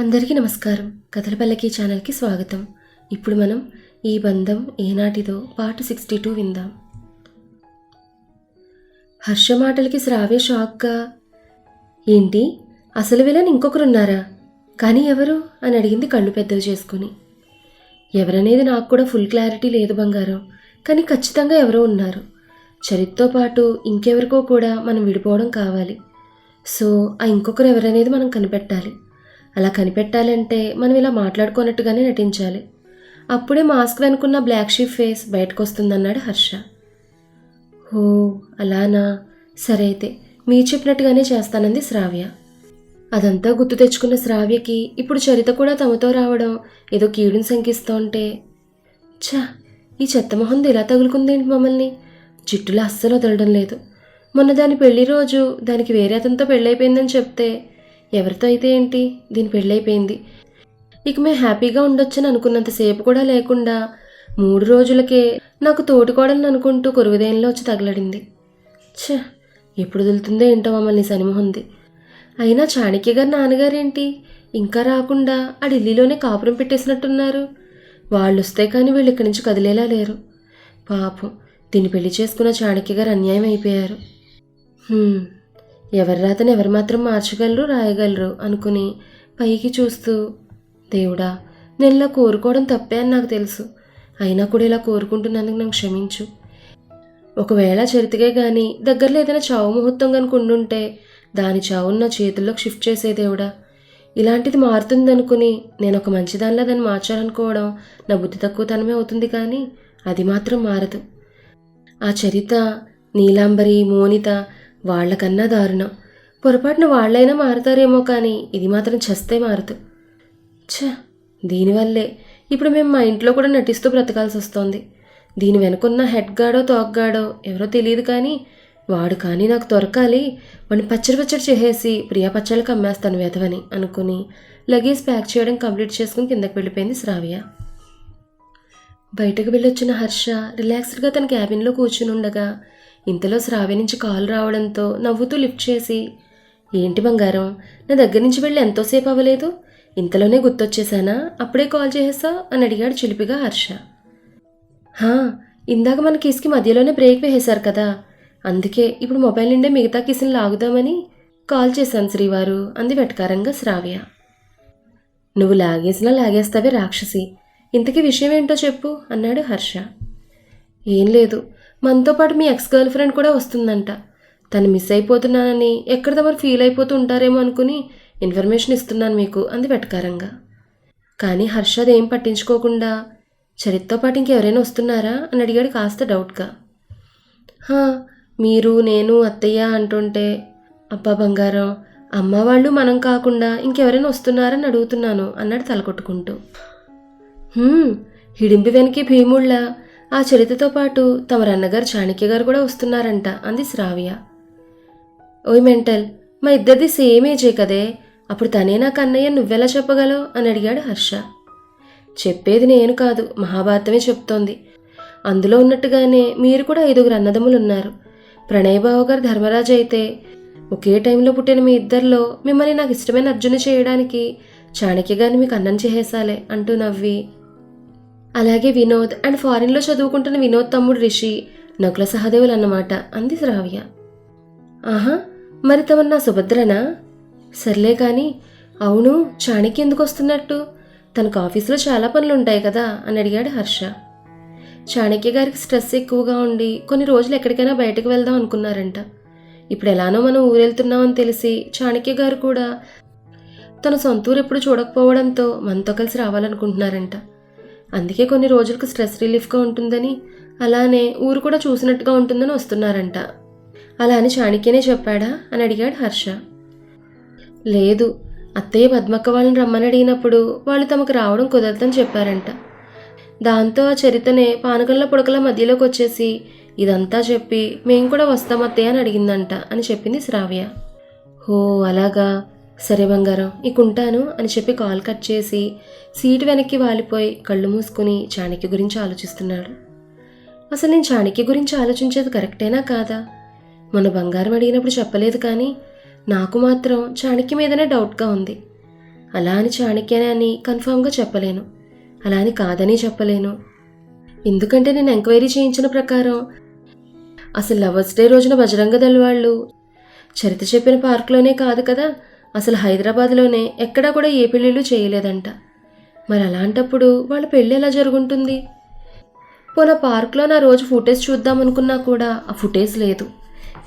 అందరికీ నమస్కారం. కథల పల్లకి ఛానల్కి స్వాగతం. ఇప్పుడు మనం ఈ బంధం ఏనాటిదో పార్ట్ సిక్స్టీ టూ విందాం. హర్ష మాటలకి శ్రావ్య షాక్గా ఏంటి? అసలు విలన్ ఇంకొకరున్నారా? కానీ ఎవరు? అని అడిగింది కళ్ళు పెద్దవి చేసుకుని. ఎవరనేది నాకు కూడా ఫుల్ క్లారిటీ లేదు బంగారం కానీ ఖచ్చితంగా ఎవరో ఉన్నారు. చరిత్తో పాటు ఇంకెవరికో కూడా మనం విడిపోవడం కావాలి. సో ఆ ఇంకొకరు ఎవరనేది మనం కనిపెట్టాలి. అలా కనిపెట్టాలంటే మనం ఇలా మాట్లాడుకున్నట్టుగానే నటించాలి. అప్పుడే మాస్క్ వెనుకున్న బ్లాక్ షీప్ ఫేస్ బయటకు వస్తుందన్నాడు హర్ష. ఓ అలానా? సరే అయితే మీరు చెప్పినట్టుగానే చేస్తానంది శ్రావ్య. అదంతా గుర్తు తెచ్చుకున్న శ్రావ్యకి ఇప్పుడు చరిత కూడా తమతో రావడం ఏదో కీడుని శంకిస్తూ ఛా ఈ చెత్త మొహంది ఇలా తగులుకుందేంటి మమ్మల్ని? జుట్టులో అస్సలు వదలడం లేదు. మొన్న దాని పెళ్ళి రోజు దానికి వేరే అతనితో పెళ్ళైపోయిందని చెప్తే ఎవరితో అయితే ఏంటి? దీని పెళ్ళైపోయింది. ఇక మేము హ్యాపీగా ఉండొచ్చని అనుకున్నంతసేపు కూడా లేకుండా మూడు రోజులకే నాకు తోటికోడని అనుకుంటూ కొరువుదేనిలో వచ్చి తగలడింది. ఛ! ఎప్పుడు వదులుతుందో ఏంటో మమ్మల్ని సనిమొహంది. అయినా చాణక్య గారి నాన్నగారేంటి? ఇంకా రాకుండా ఆ ఢిల్లీలోనే కాపురం పెట్టేసినట్టున్నారు. వాళ్ళు వస్తే కానీ వీళ్ళు ఇక్కడి నుంచి కదిలేలా లేరు. పాపం దీన్ని పెళ్ళి చేసుకున్న చాణక్య గారు అన్యాయం అయిపోయారు. ఎవరి రాతను ఎవరు మాత్రం మార్చగలరు రాయగలరు అనుకుని పైకి చూస్తూ దేవుడా నేను ఇలా కోరుకోవడం తప్పే అని నాకు తెలుసు. అయినా కూడా ఇలా కోరుకుంటున్నందుకు నాకు క్షమించు. ఒకవేళ చరితగే కానీ దగ్గరలో ఏదైనా చావు ముహూర్తం కనుక ఉండుంటే దాని చావును నా చేతుల్లోకి షిఫ్ట్ చేసే దేవుడా. ఇలాంటిది మారుతుందనుకుని నేను ఒక మంచిదానిలా దాన్ని మార్చాలనుకోవడం నా బుద్ధి తక్కువతనమే అవుతుంది కానీ అది మాత్రం మారదు. ఆ చరిత నీలాంబరి మోనిత వాళ్ళకన్నా దారుణం. పొరపాటున వాళ్ళైనా మారుతారేమో కానీ ఇది మాత్రం చస్తే మారదు. ఛ దీనివల్లే ఇప్పుడు మేము మా ఇంట్లో కూడా నటిస్తూ బ్రతకాల్సి వస్తోంది దీని వెనుకున్న హెడ్ గాడో తోగ్గాడో ఎవరో తెలియదు కానీ వాడు కానీ నాకు దొరకాలి వాడిని పచ్చడి పచ్చడి చేసేసి ప్రియా పచ్చళ్ళకి అమ్మేస్తాను వెధవని అనుకుని లగేజ్ ప్యాక్ చేయడం కంప్లీట్ చేసుకుని కిందకి వెళ్ళిపోయింది శ్రావ్య. బయటకు వెళ్ళొచ్చిన హర్ష రిలాక్స్డ్గా తన క్యాబిన్లో కూర్చుని ఉండగా ఇంతలో శ్రావ్య నుంచి కాల్ రావడంతో నవ్వుతూ లిఫ్ట్ చేసి ఏంటి బంగారం నా దగ్గర నుంచి వెళ్ళి ఎంతోసేపు అవ్వలేదు? ఇంతలోనే గుర్తొచ్చేసానా అప్పుడే కాల్ చేసేసా అని అడిగాడు చిలిపిగా హర్ష. హా ఇందాక మన కీస్కి మధ్యలోనే బ్రేక్ వేసేశారు కదా. అందుకే ఇప్పుడు మొబైల్ నుండే మిగతా కీసుని లాగుదామని కాల్ చేశాను శ్రీవారు అంది వెటకారంగా శ్రావ్య. నువ్వు లాగేసినా లాగేస్తావే రాక్షసి. ఇంతకీ విషయం ఏంటో చెప్పు అన్నాడు హర్ష. ఏం లేదు మనతో పాటు మీ ఎక్స్ గర్ల్ ఫ్రెండ్ కూడా వస్తుందంట. తను మిస్ అయిపోతున్నానని ఎక్కడ తమరు ఫీల్ అయిపోతూ ఉంటారేమో అనుకుని ఇన్ఫర్మేషన్ ఇస్తున్నాను మీకు అంది వెటకారంగా. కానీ హర్ష ఏం పట్టించుకోకుండా చరిత్తో పాటు ఇంకెవరైనా వస్తున్నారా? అని అడిగాడు కాస్త డౌట్గా మీరు నేను అత్తయ్య అంటుంటే అబ్బా బంగారం అమ్మ వాళ్ళు మనం కాకుండా ఇంకెవరైనా వస్తున్నారని అడుగుతున్నాను అన్నాడు తలకొట్టుకుంటూ. "హ్మ్, హిడింపి వెనక్కి భీముళ్ళ ఆ చరితతో పాటు తమ రన్నగారు చాణక్య గారు కూడా వస్తున్నారంట అంది శ్రావ్య. ఓయ్ మెంటల్ మా ఇద్దరిది సేమ్ ఏజే కదే అప్పుడు తనే నాకు అన్నయ్య నువ్వెలా చెప్పగలవు? అని అడిగాడు హర్ష. చెప్పేది నేను కాదు మహాభారతమే చెప్తోంది. అందులో ఉన్నట్టుగానే మీరు కూడా ఐదుగురు అన్నదమ్ములు ఉన్నారు ప్రణయబాబు గారు ధర్మరాజు అయితే ఒకే టైంలో పుట్టిన మీ ఇద్దరిలో మిమ్మల్ని నాకు ఇష్టమైన అర్జున చేయడానికి చాణక్య గారిని మీకు అన్నం చేసేసాలే అంటూ నవ్వి అలాగే వినోద్ అండ్ ఫారిన్లో చదువుకుంటున్న వినోద్ తమ్ముడు రిషి నకుల సహదేవులు అన్నమాట అంది శ్రావ్య. ఆహా మరి తమన్నా సుభద్రనా? సర్లే కానీ అవును చాణక్య ఎందుకు వస్తున్నట్టు? తనకు ఆఫీసులో చాలా పనులు ఉంటాయి కదా అని అడిగాడు హర్ష. చాణక్య గారికి స్ట్రెస్ ఎక్కువగా ఉండి కొన్ని రోజులు ఎక్కడికైనా బయటకు వెళ్దాం అనుకున్నారంట. ఇప్పుడు ఎలానో మనం ఊరెళ్తున్నామని తెలిసి చాణక్య గారు కూడా తన సొంతూరు ఎప్పుడు చూడకపోవడంతో మనతో కలిసి రావాలనుకుంటున్నారంట. అందుకే కొన్ని రోజులకు స్ట్రెస్ రిలీఫ్గా ఉంటుందని అలానే ఊరు కూడా చూసినట్టుగా ఉంటుందని వస్తున్నారంట. అలా అని చాణక్యనే చెప్పాడా? అని అడిగాడు హర్ష. లేదు అత్తయ్య పద్మక్క వాళ్ళని రమ్మని అడిగినప్పుడు వాళ్ళు తమకు రావడం కుదరదని చెప్పారంట. దాంతో ఆ చరితనే పానకంలో పుడకల మధ్యలోకి వచ్చేసి ఇదంతా చెప్పి మేము కూడా వస్తాం అత్తయ్య అని అడిగిందంట అని చెప్పింది శ్రావ్య. హో అలాగా. సరే బంగారం ఇక ఉంటాను అని చెప్పి కాల్ కట్ చేసి సీటు వెనక్కి వాలిపోయి కళ్ళు మూసుకుని చాణక్య గురించి ఆలోచిస్తున్నాడు. అసలు నేను చాణక్య గురించి ఆలోచించేది కరెక్టేనా కాదా? మన బంగారం అడిగినప్పుడు చెప్పలేదు కానీ నాకు మాత్రం చాణక్య మీదనే డౌట్గా ఉంది. అలా అని చాణక్యనే అని కన్ఫామ్గా చెప్పలేను. అలా అని కాదని చెప్పలేను. ఎందుకంటే నేను ఎంక్వైరీ చేయించిన ప్రకారం అసలు లవర్స్ డే రోజున బజరంగ దళ వాళ్ళు చరిత చెప్పిన పార్క్లోనే కాదు కదా అసలు హైదరాబాద్లోనే ఎక్కడా కూడా ఏ పెళ్ళిళ్ళు చేయలేదంట. మరి అలాంటప్పుడు వాళ్ళ పెళ్ళి ఎలా జరుగుంటుంది? పోనా పార్క్లో నా రోజు ఫుటేజ్ చూద్దామనుకున్నా కూడా ఆ ఫుటేజ్ లేదు.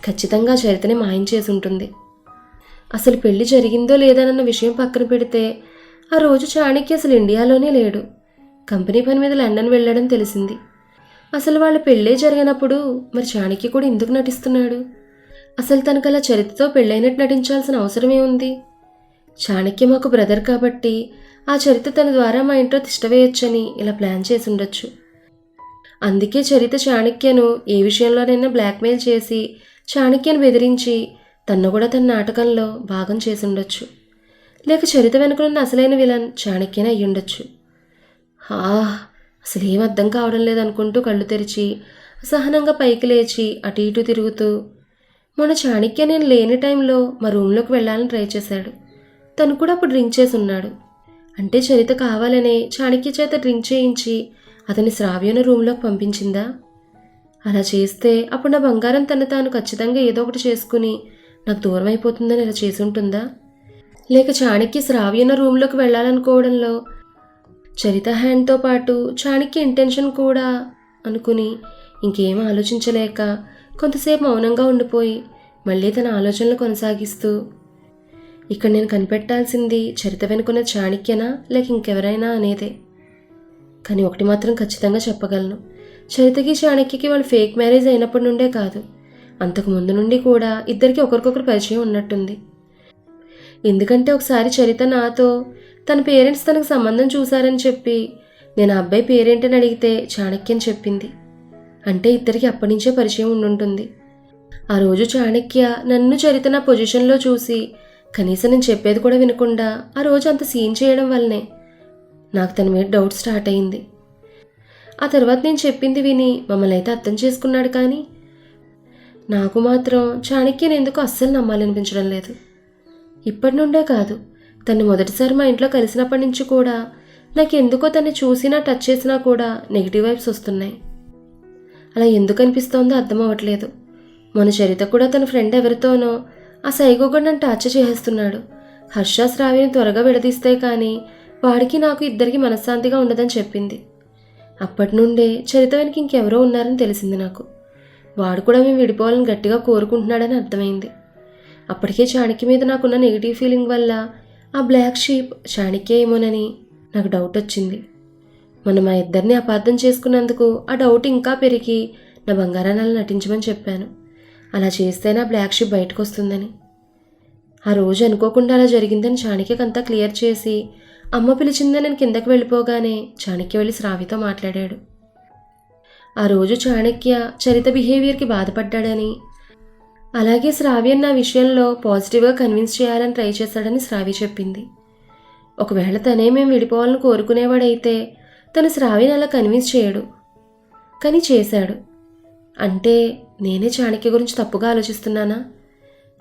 ఖచ్చితంగా చరితని మాయం చేసి ఉంటుంది. అసలు పెళ్ళి జరిగిందో లేదనన్న విషయం పక్కన పెడితే ఆ రోజు చాణక్య అసలు ఇండియాలోనే లేడు. కంపెనీ పని మీద లండన్ వెళ్ళడం తెలిసింది. అసలు వాళ్ళ పెళ్ళే జరిగినప్పుడు మరి చాణక్య కూడా ఎందుకు నటిస్తున్నాడు? అసలు తనకు అలా చరిత్రతో పెళ్ళైనట్టు నటించాల్సిన అవసరమే ఉంది. చాణక్య మాకు బ్రదర్ కాబట్టి ఆ చరిత్ర తన ద్వారా మా ఇంట్లో తిష్టవేయొచ్చని ఇలా ప్లాన్ చేసి ఉండొచ్చు అందుకే చరిత చాణక్యను ఏ విషయంలోనైనా బ్లాక్మెయిల్ చేసి చాణక్యను బెదిరించి తన్ను కూడా తన నాటకంలో భాగం చేసి ఉండొచ్చు లేక చరిత వెనుకనున్న అసలైన విలన్ చాణక్యనే అయ్యుండొచ్చు. హా అసలు ఏం అర్థం కావడం లేదనుకుంటూ కళ్ళు తెరిచి అసహనంగా పైకి లేచి అటు ఇటు తిరుగుతూ మొన్న చాణక్య నేను లేని టైంలో మా రూమ్లోకి వెళ్ళాలని ట్రై చేశాడు. తను కూడా అప్పుడు డ్రింక్ చేసి ఉన్నాడు. అంటే చరిత కావాలనే చాణక్య చేత డ్రింక్ చేయించి అతని శ్రావ్యను రూమ్లోకి పంపించిందా? అలా చేస్తే అప్పుడు నా బంగారం తను తాను ఖచ్చితంగా ఏదో ఒకటి చేసుకుని నాకు దూరం అయిపోతుందని ఇలా చేసి ఉంటుందా? లేక చాణక్య శ్రావ్యన రూమ్లోకి వెళ్ళాలనుకోవడంలో చరిత హ్యాండ్తో పాటు చాణక్య ఇంటెన్షన్ కూడా అనుకుని ఇంకేం ఆలోచించలేక కొంతసేపు మౌనంగా ఉండిపోయి మళ్ళీ తన ఆలోచనలు కొనసాగిస్తూ ఇక్కడ నేను కనిపెట్టాల్సింది చరిత వెనుకున్న చాణక్యనా? లేక ఇంకెవరైనా అనేదే. కానీ ఒకటి మాత్రం ఖచ్చితంగా చెప్పగలను. చరితకి చాణక్యకి వాళ్ళు ఫేక్ మ్యారేజ్ అయినప్పటి నుండే కాదు. అంతకు ముందు నుండి కూడా ఇద్దరికి ఒకరికొకరు పరిచయం ఉన్నట్టుంది. ఎందుకంటే ఒకసారి చరిత నాతో తన పేరెంట్స్ తనకు సంబంధం చూశారని చెప్పి నేను ఆ అబ్బాయి పేరేంటని అడిగితే చాణక్యం చెప్పింది. అంటే ఇద్దరికి అప్పటినుంచే పరిచయం ఉండుంటుంది. ఆ రోజు చాణక్య నన్ను చరిత నా పొజిషన్లో చూసి కనీసం నేను చెప్పేది కూడా వినకుండా ఆ రోజు అంత సీన్ చేయడం వల్లనే నాకు తన మీద డౌట్ స్టార్ట్ అయింది. ఆ తర్వాత నేను చెప్పింది విని మమ్మల్ని అయితే అర్థం చేసుకున్నాడు కానీ నాకు మాత్రం చాణక్యని ఎందుకు అస్సలు నమ్మాలనిపించడం లేదు. ఇప్పటి నుండే కాదు తను మొదటిసారి మా ఇంట్లో కలిసినప్పటి నుంచి కూడా నాకు ఎందుకో తన్ని చూసినా టచ్ చేసినా కూడా నెగిటివ్ వైబ్స్ వస్తున్నాయి. అలా ఎందుకు అనిపిస్తోందో అర్థం అవ్వట్లేదు. మన చరిత కూడా తన ఫ్రెండ్ ఎవరితోనో ఆ సైగో కూడా నన్ను టార్చర్ చేసేస్తున్నాడు. హర్ష శ్రావిని త్వరగా విడదీస్తే కానీ వాడికి నాకు ఇద్దరికి మనశ్శాంతిగా ఉండదని చెప్పింది. అప్పటి నుండే చరిత వెనక ఇంకెవరో ఉన్నారని తెలిసింది నాకు. వాడు కూడా మేము విడిపోవాలని గట్టిగా కోరుకుంటున్నాడని అర్థమైంది. అప్పటికే చాణక్య మీద నాకున్న నెగిటివ్ ఫీలింగ్ వల్ల ఆ బ్లాక్ షీప్ చాణక్య ఏమోనని నాకు డౌట్ వచ్చింది. మనం మా ఇద్దరిని అపార్థం చేసుకున్నందుకు ఆ డౌట్ ఇంకా పెరిగి నా బంగారాన్ని నటించమని చెప్పాను. అలా చేస్తే నా బ్లాక్ షిప్ బయటకు వస్తుందని ఆ రోజు అనుకోకుండా అలా జరిగిందని చాణక్యకంతా క్లియర్ చేసి అమ్మ పిలిచిందని నేను కిందకి వెళ్ళిపోగానే చాణక్య వెళ్ళి శ్రావితో మాట్లాడాడు. ఆ రోజు చాణక్య చరిత బిహేవియర్కి బాధపడ్డాడని అలాగే శ్రావ్యం నా విషయంలో పాజిటివ్గా కన్విన్స్ చేయాలని ట్రై చేశాడని శ్రావి చెప్పింది. ఒకవేళ తనే మేము విడిపోవాలని కోరుకునేవాడైతే తను శ్రావ్యని అలా కన్విన్స్ చేయడు. కానీ చేశాడు. అంటే నేనే చాణక్య గురించి తప్పుగా ఆలోచిస్తున్నానా?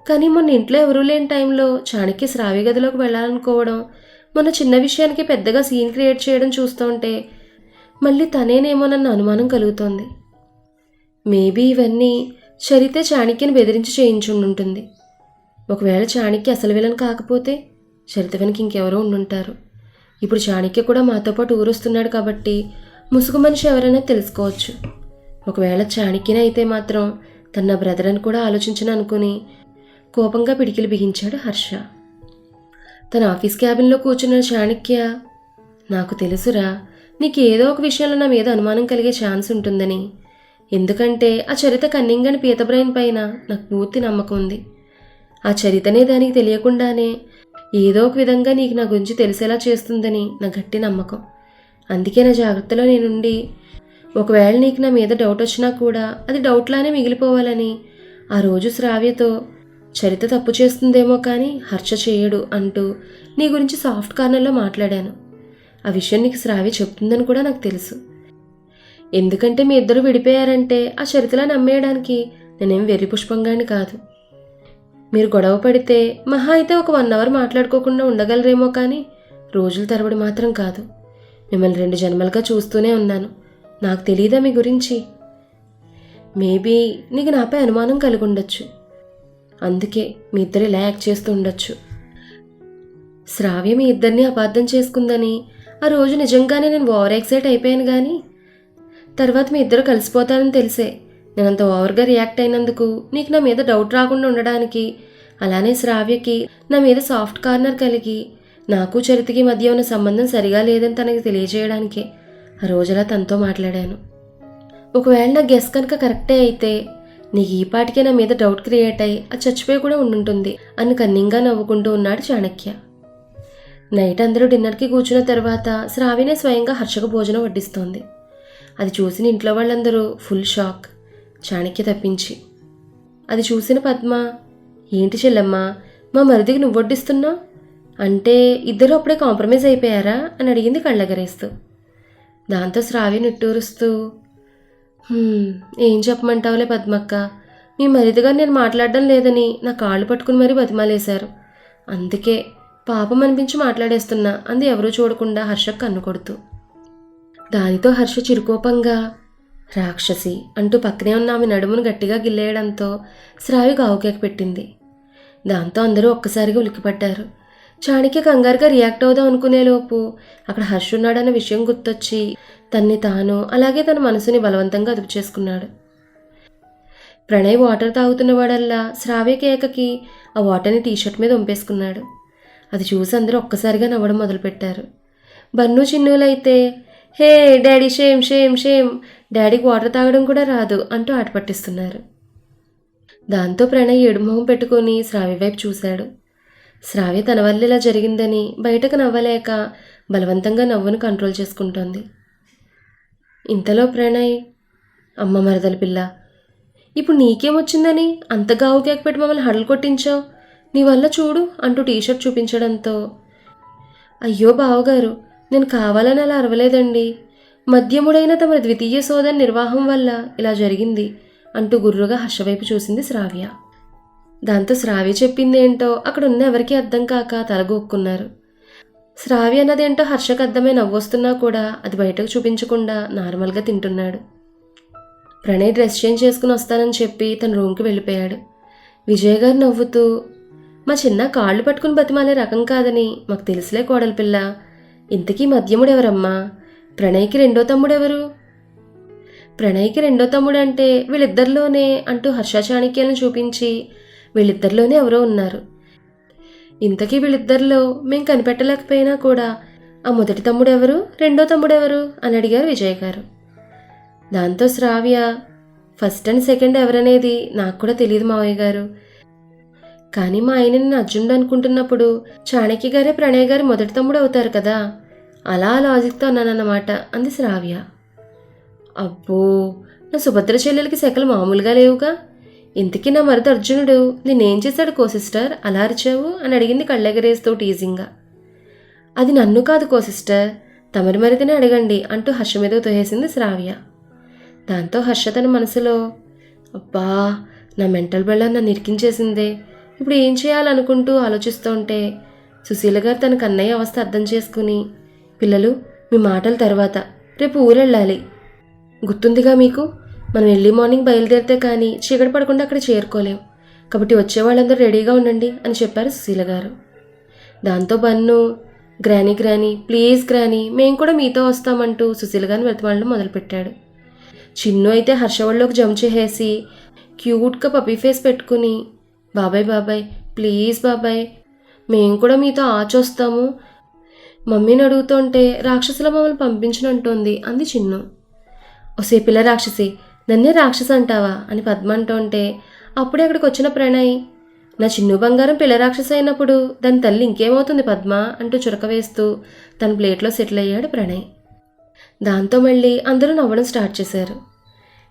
కానీ మొన్న ఇంట్లో ఎవరూ లేని టైంలో చాణక్య శ్రావ్య గదిలోకి వెళ్ళాలనుకోవడం మొన్న చిన్న విషయానికి పెద్దగా సీన్ క్రియేట్ చేయడం చూస్తుంటే మళ్ళీ తనేనేమో నన్ను అనుమానం కలుగుతోంది. మేబీ ఇవన్నీ చరితే చాణక్యని బెదిరించి చేయించుండుంటుంది. ఒకవేళ చాణక్య అసలు విలన్ కాకపోతే చరిత వెనక ఇంకెవరో ఉండుంటారు. ఇప్పుడు చాణక్య కూడా మాతో పాటు ఊరొస్తున్నాడు కాబట్టి ముసుగు మనిషి ఎవరైనా తెలుసుకోవచ్చు. ఒకవేళ చాణక్యనే అయితే మాత్రం తన నా బ్రదర్ అని కూడా ఆలోచించను అనుకుని కోపంగా పిడికిలు బిగించాడు హర్ష. తన ఆఫీస్ క్యాబిన్లో కూర్చున్న చాణక్య నాకు తెలుసురా నీకు ఏదో ఒక విషయంలో నా మీద అనుమానం కలిగే ఛాన్స్ ఉంటుందని. ఎందుకంటే ఆ చరిత కన్నింగ్ అని పీతబ్రైన్ పైన నాకు పూర్తి నమ్మకం ఉంది. ఆ చరితనే దానికి తెలియకుండానే ఏదో ఒక విధంగా నీకు నా గురించి తెలిసేలా చేస్తుందని నా గట్టి నమ్మకం. అందుకే నా జాగ్రత్తలో నేనుండి ఒకవేళ నీకు నా మీద డౌట్ వచ్చినా కూడా అది డౌట్లానే మిగిలిపోవాలని ఆ రోజు శ్రావ్యతో చరిత తప్పు చేస్తుందేమో కానీ హర్ష చేయడు అంటూ నీ గురించి సాఫ్ట్ కార్నర్లో మాట్లాడాను. ఆ విషయం నీకు శ్రావ్య చెప్తుందని కూడా నాకు తెలుసు. ఎందుకంటే మీ ఇద్దరు విడిపోయారంటే ఆ చరితలా నమ్మేయడానికి నేనేం వెర్రి పుష్పంగాని కాదు. మీరు గొడవ పడితే మహా అయితే ఒక వన్ అవర్ మాట్లాడుకోకుండా ఉండగలరేమో కానీ రోజుల తరబడి మాత్రం కాదు. మిమ్మల్ని రెండు జన్మలుగా చూస్తూనే ఉన్నాను. నాకు తెలియదా మీ గురించి? మేబీ నీకు నాపై అనుమానం కలిగి ఉండొచ్చు. అందుకే మీ ఇద్దరు ఇలా యాక్ట్ చేస్తూ ఉండొచ్చు. శ్రావ్య మీ ఇద్దరిని అపార్థం చేసుకుందని ఆ రోజు నిజంగానే నేను ఓవర్ ఎక్సైట్ అయిపోయాను కానీ తర్వాత మీ ఇద్దరు కలిసిపోతారని తెలిసే నేనంత ఓవర్గా రియాక్ట్ అయినందుకు నీకు నా మీద డౌట్ రాకుండా ఉండడానికి. అలానే శ్రావ్యకి నా మీద సాఫ్ట్ కార్నర్ కలిగి నాకు చరితకి మధ్య ఉన్న సంబంధం సరిగా లేదని తనకి తెలియజేయడానికే ఆ రోజులా తనతో మాట్లాడాను. ఒకవేళ నా గెస్ కనుక కరెక్టే అయితే నీకు ఈ పాటికే నా మీద డౌట్ క్రియేట్ అయ్యి అది చచ్చిపోయి కూడా ఉండుంటుంది అని కన్నింగా నవ్వుకుంటూ ఉన్నాడు చాణక్య. నైట్ అందరూ డిన్నర్కి కూర్చున్న తర్వాత శ్రావినే స్వయంగా హర్షక భోజనం వడ్డిస్తోంది. అది చూసిన ఇంట్లో వాళ్ళందరూ ఫుల్ షాక్. చాణక్య తప్పించి. అది చూసిన పద్మ ఏంటి చెల్లమ్మా మా మరిదికి నువ్వు వడ్డిస్తున్నావు అంటే ఇద్దరు అప్పుడే కాంప్రమైజ్ అయిపోయారా? అని అడిగింది కళ్ళగరేస్తూ. దాంతో శ్రావ్య నిట్టూరుస్తూ ఏం చెప్పమంటావులే పద్మక్క. మీ మరిదిగా నేను మాట్లాడడం లేదని నా కాళ్ళు పట్టుకుని మరీ బతిమాలేశారు. అందుకే పాపం అనిపించి మాట్లాడేస్తున్నా అంది ఎవరూ చూడకుండా హర్షకు కన్ను కొడుతూ. దానితో హర్ష చిరుకోపంగా రాక్షసి అంటూ పక్కనే ఉన్న ఆమె నడుమును గట్టిగా గిల్లేయడంతో శ్రావి గావుకేక పెట్టింది. దాంతో అందరూ ఒక్కసారిగా ఉలిక్కిపడ్డారు. చాణిక్య కంగారుగా రియాక్ట్ అవుదాం అనుకునేలోపు అక్కడ హర్ష ఉన్నాడన్న విషయం గుర్తొచ్చి తన్ని తాను అలాగే తన మనసుని బలవంతంగా అదుపు చేసుకున్నాడు. ప్రణయ్ వాటర్ తాగుతున్నవాడల్లా శ్రావ్య కేకకి ఆ వాటర్ని టీషర్ట్ మీద వంపేసుకున్నాడు అది చూసి అందరూ ఒక్కసారిగా నవ్వడం మొదలుపెట్టారు. Bun చిన్నులైతే hey daddy shame shame shame. డాడీకి వాటర్ తాగడం కూడా రాదు అంటూ ఆట పట్టిస్తున్నారు. దాంతో ప్రణయ్ ఎడుమొహం పెట్టుకొని శ్రావ్య వైపు చూశాడు. శ్రావ్య తన వల్ల ఇలా జరిగిందని బయటకు నవ్వలేక బలవంతంగా నవ్వును కంట్రోల్ చేసుకుంటోంది. ఇంతలో ప్రణయ్ అమ్మ మరదల పిల్ల ఇప్పుడు నీకేమొచ్చిందని? అంత గావు కేక్ పెట్టి మమ్మల్ని హడలు కొట్టించావు? నీ వల్ల చూడు అంటూ టీషర్ట్ చూపించడంతో అయ్యో బావగారు నేను కావాలని అలా అరవలేదండి. మధ్యముడైన తమ ద్వితీయ సోదరి నిర్వాహం వల్ల ఇలా జరిగింది అంటూ గుర్రుగా హర్షవైపు చూసింది శ్రావ్య. దాంతో శ్రావ్య చెప్పింది ఏంటో అక్కడ ఉన్న ఎవరికీ అర్థం కాక తలగొక్కున్నారు. శ్రావ్య అన్నదేంటో హర్షకు అర్థమై నవ్వొస్తున్నా కూడా అది బయటకు చూపించకుండా నార్మల్గా తింటున్నాడు. ప్రణయ్ డ్రెస్ చేంజ్ చేసుకుని వస్తానని చెప్పి తన రూమ్కి వెళ్ళిపోయాడు. విజయ్ గారు నవ్వుతూ మా చిన్న కాళ్ళు పట్టుకుని బతిమాలే రకం కాదని మాకు తెలుసులే కోడలి పిల్ల. ఇంతకీ మధ్యముడెవరమ్మా? ప్రణయ్కి రెండో తమ్ముడెవరు? ప్రణయ్కి రెండో తమ్ముడు అంటే వీళ్ళిద్దరిలోనే అంటూ హర్ష చాణక్యాలను చూపించి వీళ్ళిద్దరిలోనే ఎవరో ఉన్నారు. ఇంతకీ వీళ్ళిద్దరిలో మేం కనిపెట్టలేకపోయినా కూడా ఆ మొదటి తమ్ముడు ఎవరు రెండో తమ్ముడు ఎవరు అని అడిగారు విజయ్ గారు. దాంతో శ్రావ్య ఫస్ట్ అండ్ సెకండ్ ఎవరనేది నాకు కూడా తెలియదు మావయ్య గారు. కానీ మా ఆయన నేను అర్జునుడు అనుకుంటున్నప్పుడు చాణక్య గారే ప్రణయ్ గారి మొదటి తమ్ముడు అవుతారు కదా. అలా ఆ లాజిక్తో అన్నానన్నమాట. అంది శ్రావ్య. అబ్బో నా సుభద్ర చెల్లెలకి శకలు మామూలుగా లేవుగా. ఇంతకీ నా మరద అర్జునుడు నేనేం చేశాడు కో సిస్టర్? అలా అరిచావు? అని అడిగింది కళ్ళెగరేస్తూ టీజింగ్గా. అది నన్ను కాదు కో సిస్టర్ తమరి మరిదిని అడగండి అంటూ హర్ష మీద తోసేసింది శ్రావ్య. దాంతో హర్ష తన మనసులో అబ్బా నా మెంటల్ బెళ్ళ నన్ను ఇరికించేసిందే ఇప్పుడు ఏం చేయాలనుకుంటూ ఆలోచిస్తూ ఉంటే సుశీల గారు తన కన్నయ్య అవస్థ అర్థం చేసుకుని పిల్లలు మీ మాటల తర్వాత రేపు ఊరెళ్ళాలి. గుర్తుందిగా మీకు? మనం ఎర్లీ మార్నింగ్ బయలుదేరితే కానీ చీకటి పడకుండా అక్కడ చేరుకోలేం. కాబట్టి వచ్చే వాళ్ళందరూ రెడీగా ఉండండి అని చెప్పారు సుశీల గారు. దాంతో Bunnu granny granny please granny మేము కూడా మీతో వస్తామంటూ సుశీల గారిని వెతమాడడం మొదలుపెట్టాడు. చిన్ను అయితే హర్షవల్లోకి జంప్ చేసేసి క్యూట్గా పప్పీ ఫేస్ పెట్టుకుని బాబాయ్ బాబాయ్ ప్లీజ్ బాబాయ్ మేము కూడా మీతో ఆచొస్తాము మమ్మీని అడుగుతుంటే రాక్షసుల మమ్మల్ని పంపించినంటోంది అంది చిన్ను. ఒసే పిల్ల రాక్షసి నన్నే రాక్షస అంటావా అని పద్మ అంటుంటే అప్పుడే అక్కడికి వచ్చిన ప్రణయ్ నా చిన్ను బంగారం పిల్ల రాక్షస అయినప్పుడు దాని తల్లి ఇంకేమవుతుంది పద్మ అంటూ చురక వేస్తూ తన ప్లేట్లో సెటిల్ అయ్యాడు ప్రణయ్. దాంతో మళ్ళీ అందరూ నవ్వడం స్టార్ట్ చేశారు.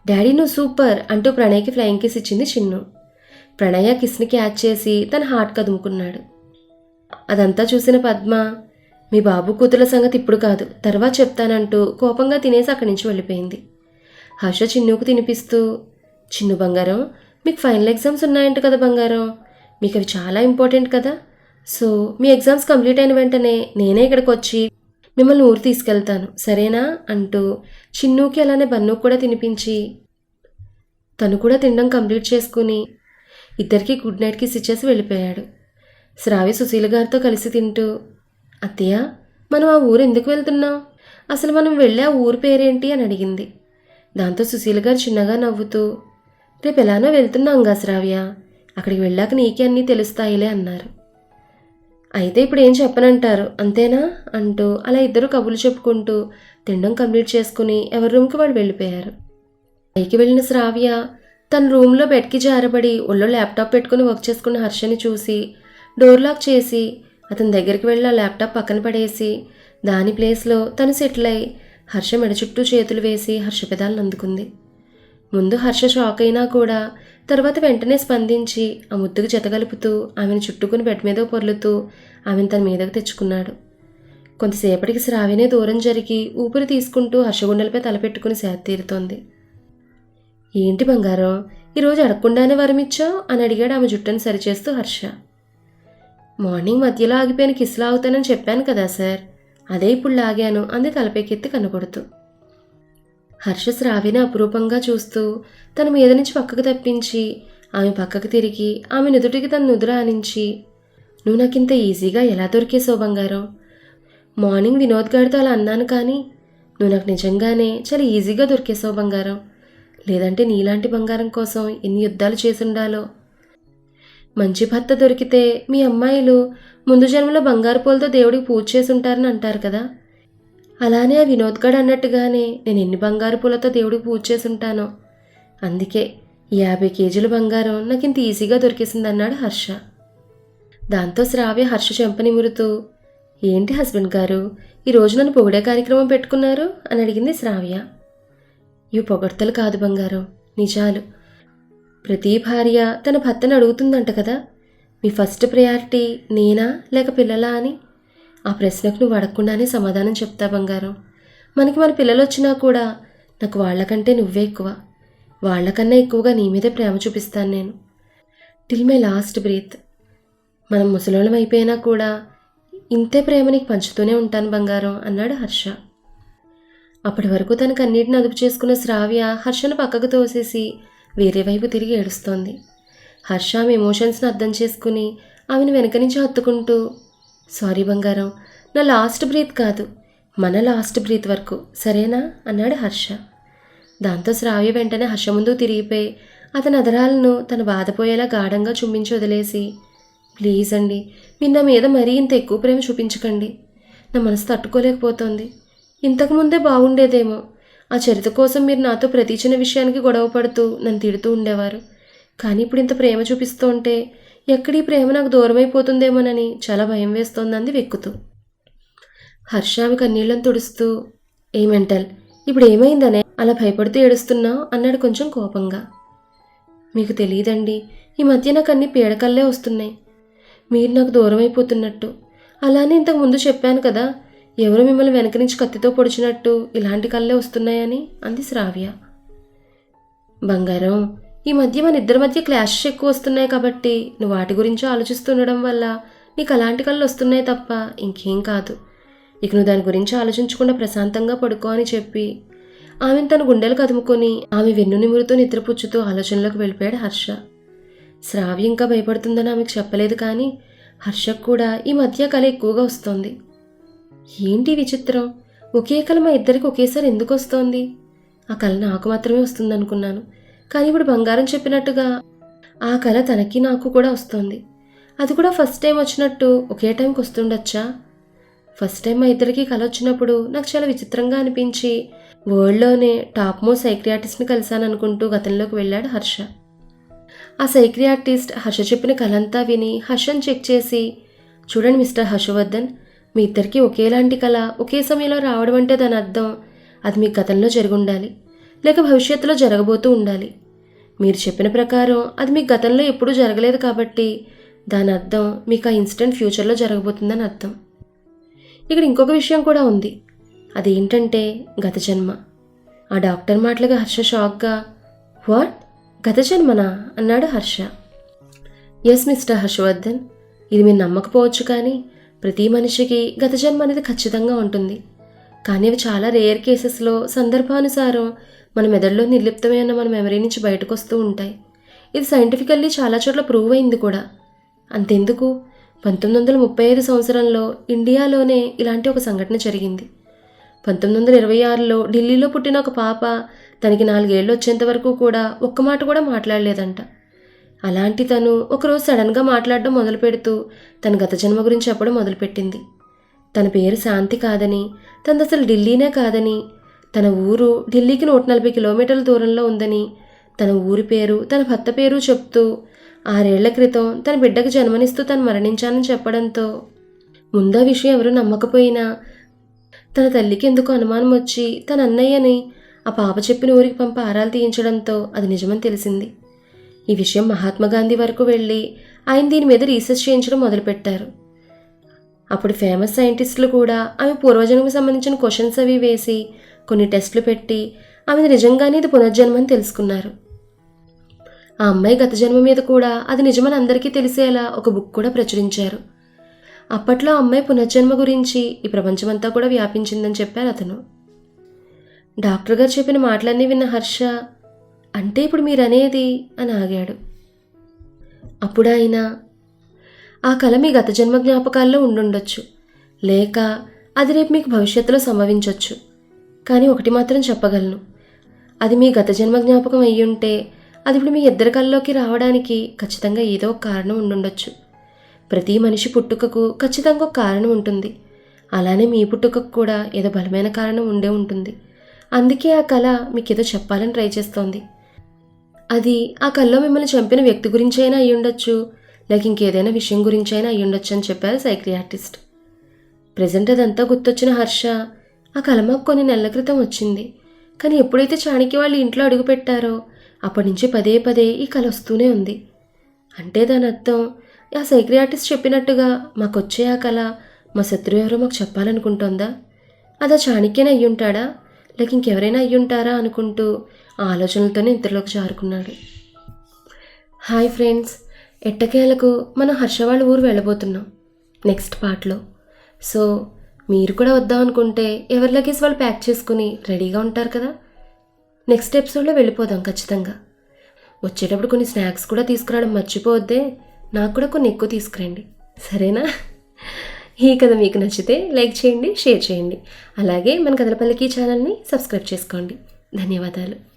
డాడీ నువ్వు సూపర్ అంటూ ప్రణయ్కి ఫ్లయింగ్ కిస్ ఇచ్చింది చిన్ను. ప్రణయ్ కిస్ని క్యాచ్ చేసి తన హార్ట్ కదుముకున్నాడు అదంతా చూసిన పద్మ మీ బాబు కూతుల సంగతి ఇప్పుడు కాదు. తర్వాత చెప్తానంటూ కోపంగా తినేసి అక్కడి నుంచి వెళ్ళిపోయింది. హర్ష చిన్నుకు తినిపిస్తూ చిన్ను బంగారం మీకు ఫైనల్ ఎగ్జామ్స్ ఉన్నాయంట కదా బంగారం. మీకు అవి చాలా ఇంపార్టెంట్ కదా. సో మీ ఎగ్జామ్స్ కంప్లీట్ అయిన వెంటనే నేనే ఇక్కడికి వచ్చి మిమ్మల్ని ఊరు తీసుకెళ్తాను. సరేనా? అంటూ చిన్నుకి అలానే బన్నుకు కూడా తినిపించి తను కూడా తినడం కంప్లీట్ చేసుకుని ఇద్దరికి గుడ్ నైట్కి ఇచ్చేసి వెళ్ళిపోయాడు. శ్రావి సుశీల గారితో కలిసి తింటూ అత్తయ్య మనం ఆ ఊరు ఎందుకు వెళ్తున్నాం? అసలు మనం వెళ్ళే ఆ ఊరు పేరేంటి అని అడిగింది. దాంతో సుశీల గారు చిన్నగా నవ్వుతూ రేపు ఎలానో వెళ్తున్నాంగా శ్రావ్య. అక్కడికి వెళ్ళాక నీకే అన్నీ తెలుస్తాయిలే అన్నారు. అయితే ఇప్పుడు ఏం చెప్పనంటారు అంతేనా? అంటూ అలా ఇద్దరు కబుర్లు చెప్పుకుంటూ తినడం కంప్లీట్ చేసుకుని ఎవరి రూమ్కి వాళ్ళు వెళ్ళిపోయారు. పైకి వెళ్ళిన శ్రావ్య తన రూమ్లో బెడ్కి జారబడి ఒళ్ళో ల్యాప్టాప్ పెట్టుకుని వర్క్ చేసుకున్న హర్షని చూసి డోర్ లాక్ చేసి అతని దగ్గరికి వెళ్ళి ఆ ల్యాప్టాప్ పక్కన పడేసి దాని ప్లేస్లో తను సెటిల్ అయి హర్ష మెడ చుట్టూ చేతులు వేసి హర్ష పెదాలను అందుకుంది. ముందు హర్ష షాక్ అయినా కూడా తర్వాత వెంటనే స్పందించి ఆ ముద్దుకు జతగలుపుతూ ఆమెను చుట్టుకుని బెడ్ మీద పొర్లుతూ ఆమెను తన మీదకు తెచ్చుకున్నాడు. కొంతసేపటికి శ్రావినే దూరం జరిగి ఊపిరి తీసుకుంటూ హర్షగుండెలపై తలపెట్టుకుని సేద తీరుతోంది. ఏంటి బంగారం ఈరోజు అడగకుండానే వరమిచ్చావు? అని అడిగాడు ఆమె జుట్టును సరిచేస్తూ హర్ష. మార్నింగ్ మధ్యలో ఆగిపోయిన కిస్లా ఆగుతానని చెప్పాను కదా సార్. అదే ఇప్పుడు లాగాను. అంది తలపైకెత్తి కనపడుతూ హర్ష శ్రావిని అపురూపంగా చూస్తూ తన మీద నుంచి పక్కకు తప్పించి ఆమె పక్కకు తిరిగి ఆమె నుదుటికి తన నుదురు ఆనించి నువ్వు నాకింత ఈజీగా ఎలా దొరికేసో బంగారం? మార్నింగ్ వినోద్ గారితో అలా అన్నాను కానీ నువ్వు నాకు నిజంగానే చాలా ఈజీగా దొరికేసావు బంగారం. లేదంటే నీలాంటి బంగారం కోసం ఎన్ని యుద్ధాలు చేసుండాలో మంచి భర్త దొరికితే మీ అమ్మాయిలు ముందు జన్మలో బంగారు పూలతో దేవుడికి పూజ చేసుంటారని అంటారు కదా. అలానే ఆ వినోద్ గడ్ అన్నట్టుగానే నేను ఎన్ని బంగారు పూలతో దేవుడికి పూజ చేసి ఉంటానో అందుకే యాభై కేజీల బంగారం నాకు ఇంత ఈజీగా దొరికేసిందన్నాడు హర్ష. దాంతో శ్రావ్య హర్ష చెంపనిమురుతూ ఏంటి హస్బెండ్ గారు ఈరోజు నన్ను పొగిడే కార్యక్రమం పెట్టుకున్నారు? అని అడిగింది శ్రావ్య. ఇవి పొగడ్తలు కాదు బంగారం నిజాలు. ప్రతి భార్య తన భర్తను అడుగుతుందంట కదా. మీ ఫస్ట్ ప్రయారిటీ నేనా లేక పిల్లలా అని? ఆ ప్రశ్నకు నువ్వు అడగకుండానే సమాధానం చెప్తా బంగారం. మనకి మన పిల్లలు వచ్చినా కూడా నాకు వాళ్ళకంటే నువ్వే ఎక్కువ. వాళ్ళకన్నా ఎక్కువగా నీ మీదే ప్రేమ చూపిస్తాను నేను. Till my last breath. మనం ముసలోళం అయిపోయినా కూడా ఇంతే ప్రేమ నీకు పంచుతూనే ఉంటాను బంగారం అన్నాడు హర్ష. అప్పటి వరకు తనకు అన్నిటిని అదుపు చేసుకున్న శ్రావ్య హర్షను పక్కకు తోసేసి వేరే వైపు తిరిగి ఏడుస్తోంది. హర్ష ఆమె ఎమోషన్స్ని అర్థం చేసుకుని ఆమెను వెనక నుంచి హత్తుకుంటూ సారీ బంగారం నా లాస్ట్ బ్రీత్ కాదు మన లాస్ట్ బ్రీత్ వరకు సరేనా? అన్నాడు హర్ష. దాంతో శ్రావ్య వెంటనే హర్ష ముందు తిరిగిపోయి అతని అదరాలను తన బాధపోయేలా గాఢంగా చుమ్మించి వదిలేసి ప్లీజ్ అండి మీరు నా మీద మరీ ఇంత ఎక్కువ ప్రేమ చూపించకండి. నా మనసు తట్టుకోలేకపోతోంది. ఇంతకుముందే బాగుండేదేమో ఆ చరిత కోసం మీరు నాతో ప్రతి చిన్న విషయానికి గొడవ పడుతూ నన్ను తిడుతూ ఉండేవారు. కానీ ఇప్పుడు ఇంత ప్రేమ చూపిస్తూ ఉంటే ఎక్కడీ ప్రేమ నాకు దూరమైపోతుందేమోనని చాలా భయం వేస్తోందంది వెక్కుతూ. హర్ష ఆమె కన్నీళ్ళని తుడుస్తూ ఏ మెంటల్ ఇప్పుడు ఏమైందనే? అలా భయపడుతూ ఏడుస్తున్నావు అన్నాడు కొంచెం కోపంగా. మీకు తెలియదండి ఈ మధ్య నాకు అన్ని పీడకల్లే వస్తున్నాయి. మీరు నాకు దూరం అయిపోతున్నట్టు అలానే ఇంతకు ముందు చెప్పాను కదా ఎవరు మిమ్మల్ని వెనక నుంచి కత్తితో పొడిచినట్టు ఇలాంటి కళ్ళే వస్తున్నాయని? అంది శ్రావ్య. బంగారం ఈ మధ్య మన ఇద్దరి మధ్య క్లాషెస్ ఎక్కువ వస్తున్నాయి కాబట్టి నువ్వు వాటి గురించి ఆలోచిస్తుండడం వల్ల నీకు అలాంటి కళ్ళు వస్తున్నాయి తప్ప ఇంకేం కాదు. ఇక నువ్వు దాని గురించి ఆలోచించకుండా ప్రశాంతంగా పడుకో అని చెప్పి ఆమెను తన గుండెలు కదుముకొని ఆమె వెన్ను నిమురుతో నిద్రపుచ్చుతూ ఆలోచనలోకి వెళ్ళిపోయాడు హర్ష. శ్రావ్య ఇంకా భయపడుతుందని ఆమెకు చెప్పలేదు కానీ హర్షకు కూడా ఈ మధ్య కళ ఎక్కువగా వస్తోంది. ఏంటి విచిత్రం? ఒకే కళ మా ఇద్దరికి ఒకేసారి ఎందుకు వస్తోంది? ఆ కళ నాకు మాత్రమే వస్తుందనుకున్నాను. కానీ ఇప్పుడు బంగారం చెప్పినట్టుగా ఆ కళ తనకి నాకు కూడా వస్తోంది. అది కూడా ఫస్ట్ టైం వచ్చినట్టు ఒకే టైంకి వస్తుండొచ్చా? ఫస్ట్ టైం మా ఇద్దరికి కళ వచ్చినప్పుడు నాకు చాలా విచిత్రంగా అనిపించి వరల్డ్లోనే టాప్ మో సైక్రియాటిస్ట్ని కలిశాను అనుకుంటూ గతంలోకి వెళ్ళాడు హర్ష. ఆ సైక్రియాటిస్ట్ హర్ష చెప్పిన కలంతా విని హర్షను చెక్ చేసి చూడండి మిస్టర్ హర్షవర్ధన్ మీ ఇద్దరికి ఒకేలాంటి కళ ఒకే సమయంలో రావడం అంటే దాని అర్థం అది మీ గతంలో జరిగి ఉండాలి లేక భవిష్యత్తులో జరగబోతూ ఉండాలి. మీరు చెప్పిన ప్రకారం అది మీ గతంలో ఎప్పుడూ జరగలేదు కాబట్టి దాని అర్థం మీకు ఆ ఇన్సిడెంట్ ఫ్యూచర్లో జరగబోతుందని అర్థం. ఇక్కడ ఇంకొక విషయం కూడా ఉంది. అదేంటంటే గత జన్మ. ఆ డాక్టర్ మాటలుగా హర్ష షాక్గా వాట్? గత జన్మనా? అన్నాడు హర్ష. Yes mister Harshavardhan. ఇది మీరు నమ్మకపోవచ్చు కానీ ప్రతి మనిషికి గత జన్మ అనేది ఖచ్చితంగా ఉంటుంది. కానీ అవి చాలా రేర్ కేసెస్లో సందర్భానుసారం మన మెదడులో నిర్లిప్తమైన మన మెమరీ నుంచి బయటకు వస్తూ ఉంటాయి. ఇది సైంటిఫికల్లీ చాలా చోట్ల ప్రూవ్ అయింది కూడా. అంతెందుకు? పంతొమ్మిది వందల ముప్పై ఐదు సంవత్సరంలో ఇండియాలోనే ఇలాంటి ఒక సంఘటన జరిగింది. పంతొమ్మిది వందల ఇరవై ఆరులో ఢిల్లీలో పుట్టిన ఒక పాప తనకి నాలుగేళ్ళు వచ్చేంత వరకు కూడా ఒక్క మాట కూడా మాట్లాడలేదంట. అలాంటి తను ఒకరోజు సడన్గా మాట్లాడడం మొదలు పెడుతూ తన గత జన్మ గురించి చెప్పడం మొదలుపెట్టింది. తన పేరు శాంతి కాదని తనది అసలు ఢిల్లీనే కాదని తన ఊరు ఢిల్లీకి నూట నలభై కిలోమీటర్ల దూరంలో ఉందని తన ఊరి పేరు తన భర్త పేరు చెప్తూ ఆరేళ్ళ క్రితం తన బిడ్డకు జన్మనిస్తూ తను మరణించానని చెప్పడంతో ముందా విషయం ఎవరు నమ్మకపోయినా తన తల్లికి ఎందుకు అనుమానం వచ్చి తన అన్నయ్యని ఆ పాప చెప్పిన ఊరికి పంప ఆరాలు తీయించడంతో అది నిజమని తెలిసింది. ఈ విషయం మహాత్మా గాంధీ వరకు వెళ్ళి ఆయన దీని మీద రీసెర్చ్ చేయించడం మొదలుపెట్టారు. అప్పుడు ఫేమస్ సైంటిస్టులు కూడా ఆమె పూర్వజన్మకు సంబంధించిన క్వశ్చన్స్ అవి వేసి కొన్ని టెస్టులు పెట్టి ఆమెది నిజంగానే ఇది పునర్జన్మని తెలుసుకున్నారు. ఆ అమ్మాయి గత జన్మ మీద కూడా అది నిజమని అందరికీ తెలిసేలా ఒక బుక్ కూడా ప్రచురించారు. అప్పట్లో అమ్మాయి పునర్జన్మ గురించి ఈ ప్రపంచమంతా కూడా వ్యాపించిందని చెప్పారు అతను. డాక్టర్ గారు చెప్పిన మాటలన్నీ విన్న హర్ష అంటే ఇప్పుడు మీరనేది? అని ఆగాడు. అప్పుడు ఆయన ఆ కళ మీ గత జన్మ జ్ఞాపకాల్లో ఉండుండొచ్చు. లేక అది రేపు మీకు భవిష్యత్తులో సంభవించవచ్చు కానీ ఒకటి మాత్రం చెప్పగలను. అది మీ గత జన్మ జ్ఞాపకం అయ్యుంటే అది ఇప్పుడు మీ ఇద్దరి కళ్ళలోకి రావడానికి ఖచ్చితంగా ఏదో ఒక కారణం ఉండుండొచ్చు. ప్రతి మనిషి పుట్టుకకు ఖచ్చితంగా ఒక కారణం ఉంటుంది. అలానే మీ పుట్టుకకు కూడా ఏదో బలమైన కారణం ఉండే ఉంటుంది. అందుకే ఆ కళ మీకు ఏదో చెప్పాలని ట్రై చేస్తోంది. అది ఆ కల్లో మిమ్మల్ని చంపిన వ్యక్తి గురించి అయినా అయి ఉండొచ్చు లేక ఇంకేదైనా విషయం గురించి అయినా అయి ఉండొచ్చు అని చెప్పారు సైక్రియాటిస్ట్ ప్రజెంట్ అదంతా గుర్తొచ్చిన హర్ష. ఆ కల మాకు కొన్ని నెలల క్రితం వచ్చింది. కానీ ఎప్పుడైతే చాణక్య వాళ్ళు ఇంట్లో అడుగు పెట్టారో అప్పటి నుంచి పదే పదే ఈ కల వస్తూనే ఉంది. అంటే దాని అర్థం ఆ సైక్రియాటిస్ట్ చెప్పినట్టుగా మాకు వచ్చే ఆ కళ మా శత్రువు ఎవరో మాకు చెప్పాలనుకుంటోందా? అదా చాణక్యనే అయ్యుంటాడా? లేక ఇంకెవరైనా అయ్యుంటారా అనుకుంటూ ఆలోచనలతోనే నిద్రలోకి జారుకున్నాడు. హాయ్ ఫ్రెండ్స్ ఎట్టకేలకు మనం హర్ష వాళ్ళ ఊరు వెళ్ళబోతున్నాం. నెక్స్ట్ పార్ట్లో. సో మీరు కూడా వద్దాం అనుకుంటే ఎవరి లగేజ్ వాళ్ళు ప్యాక్ చేసుకుని రెడీగా ఉంటారు కదా? నెక్స్ట్ ఎపిసోడ్లో వెళ్ళిపోదాం ఖచ్చితంగా. వచ్చేటప్పుడు కొన్ని స్నాక్స్ కూడా తీసుకురావడం మర్చిపోవద్దే. నాకు కూడా కొన్ని ఎక్కువ తీసుకురండి. సరేనా? ఈ కథ మీకు నచ్చితే లైక్ చేయండి షేర్ చేయండి. అలాగే మన కథలపల్లికి ఛానల్ని సబ్స్క్రైబ్ చేసుకోండి. ధన్యవాదాలు.